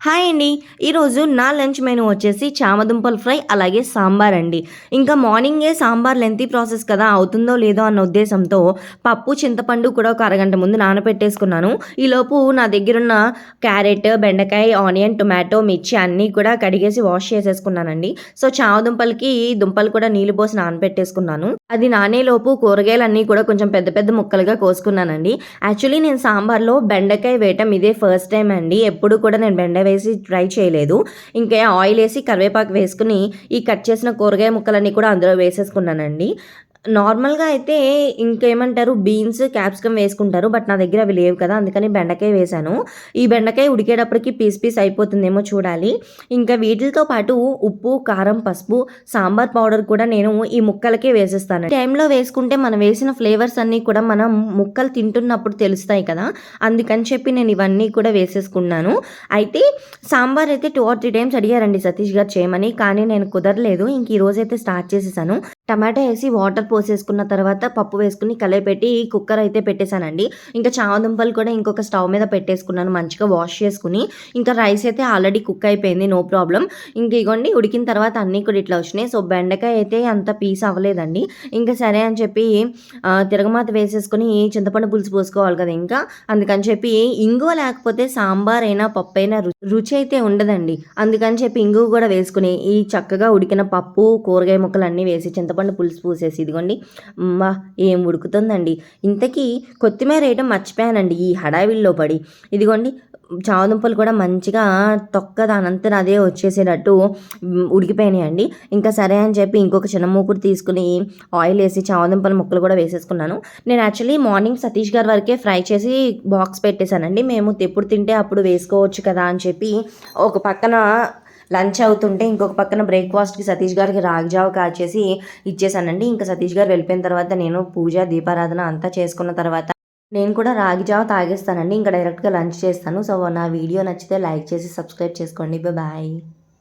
Hi అండి. ఈరోజు నా లంచ్ మెనూ వచ్చేసి చామదుంపల ఫ్రై అలాగే సాంబార్ అండి. ఇంకా మార్నింగే సాంబార్ లెంతీ ప్రాసెస్ కదా అవుతుందో లేదో అన్న ఉద్దేశంతో పప్పు చింతపండు కూడా ఒక అరగంట ముందు నానబెట్టేసుకున్నాను. ఈలోపు నా దగ్గరున్న క్యారెట్ బెండకాయ ఆనియన్ టొమాటో మిర్చి అన్నీ కూడా కడిగేసి వాష్ చేసేసుకున్నానండి. సో చామదుంపలకి దుంపలు కూడా నీళ్ళు పోసి నానబెట్టేసుకున్నాను. అది నానేలోపు కూరగాయలన్నీ కూడా కొంచెం పెద్ద పెద్ద ముక్కలుగా కోసుకున్నానండి. యాక్చువల్లీ నేను సాంబార్లో బెండకాయ వేయటం ఇదే ఫస్ట్ టైం అండి. ఎప్పుడు కూడా నేను బెండ వేసి ట్రై చేయలేదు. ఇంకా ఆయిల్ వేసి కరివేపాకు వేసుకుని ఈ కట్ చేసిన కూరగాయ ముక్కలన్నీ కూడా అందులో వేసేసుకున్నానండి. నార్మల్గా అయితే ఇంకేమంటారు బీన్స్ క్యాప్సికమ్ వేసుకుంటారు బట్ నా దగ్గర అవి లేవు కదా అందుకని బెండకాయ వేశాను ఈ బెండకాయ ఉడికేటప్పటికి పీస్ పీస్ అయిపోతుందేమో చూడాలి. ఇంకా వీటితో పాటు ఉప్పు కారం పసుపు సాంబార్ పౌడర్ కూడా నేను ఈ ముక్కలకే వేసేస్తాను. టైంలో వేసుకుంటే మనం వేసిన ఫ్లేవర్స్ అన్నీ కూడా మనం ముక్కలు తింటున్నప్పుడు తెలుస్తాయి కదా అందుకని చెప్పి నేను ఇవన్నీ కూడా వేసేసుకున్నాను. అయితే సాంబార్ అయితే టూ ఆర్ త్రీ టైమ్స్ అడిగారండి సతీష్ గారు చేయమని కానీ నేను కుదరలేదు. ఇంక ఈ రోజైతే స్టార్ట్ చేసేసాను. టమాటా వేసి వాటర్ పోసేసుకున్న తర్వాత పప్పు వేసుకుని పెట్టి కుక్కర్ అయితే పెట్టేశానండి. ఇంకా చామదుంపలు కూడా ఇంకొక స్టవ్ మీద పెట్టేసుకున్నాను మంచిగా వాష్ చేసుకుని. ఇంకా రైస్ అయితే ఆల్రెడీ కుక్ అయిపోయింది నో ప్రాబ్లం. ఇంక ఇగోండి ఉడికిన తర్వాత అన్నీ కూడా ఇట్లా వచ్చినాయి. సో బెండకాయ అయితే అంత పీస్ అవ్వలేదండి. ఇంకా సరే అని చెప్పి తిరగమాత వేసేసుకుని చింతపండు పులుసు పోసుకోవాలి కదా ఇంకా. అందుకని చెప్పి ఇంగువ లేకపోతే సాంబార్ అయినా పప్పు అయినా రుచి అయితే ఉండదండి. అందుకని చెప్పి ఇంగువ కూడా వేసుకుని ఈ చక్కగా ఉడికిన పప్పు కూరగాయ ముక్కలు అన్నీ వేసి చింతపండు పులుసు పూసేసి ఇదిగోండి. మా ఏం ఉడుకుతుందండి. ఇంతకీ కొత్తిమీర వేయడం మర్చిపోయానండి ఈ హడావిల్లో పడి. ఇదిగోండి చావదుంపలు కూడా మంచిగా తొక్క దానంతా అదే వచ్చేసేటట్టు ఉడికిపోయినాయండి. ఇంకా సరే అని చెప్పి ఇంకొక చిన్న మూకుడు తీసుకుని ఆయిల్ వేసి చావదుంపల ముక్కలు కూడా వేసేసుకున్నాను. నేను యాక్చువల్లీ మార్నింగ్ సతీష్ గారి వరకే ఫ్రై చేసి బాక్స్ పెట్టేశానండి. మేము ఎప్పుడు తింటే అప్పుడు వేసుకోవచ్చు కదా అని చెప్పి ఒక పక్కన లంచ్ అవుతుంటే ఇంకొక పక్కన బ్రేక్ఫాస్ట్కి సతీష్ గారికి రాగిజావ కాచేసి ఇచ్చేసానండి. ఇంకా సతీష్ గారు వెళ్ళిపోయిన తర్వాత నేను పూజ దీపారాధన అంతా చేసుకున్న తర్వాత నేను కూడా రాగిజావ తాగేస్తానండి. ఇంకా డైరెక్ట్గా లంచ్ చేస్తాను. సో నా వీడియో నచ్చితే లైక్ చేసి సబ్స్క్రైబ్ చేసుకోండి. బాయ్.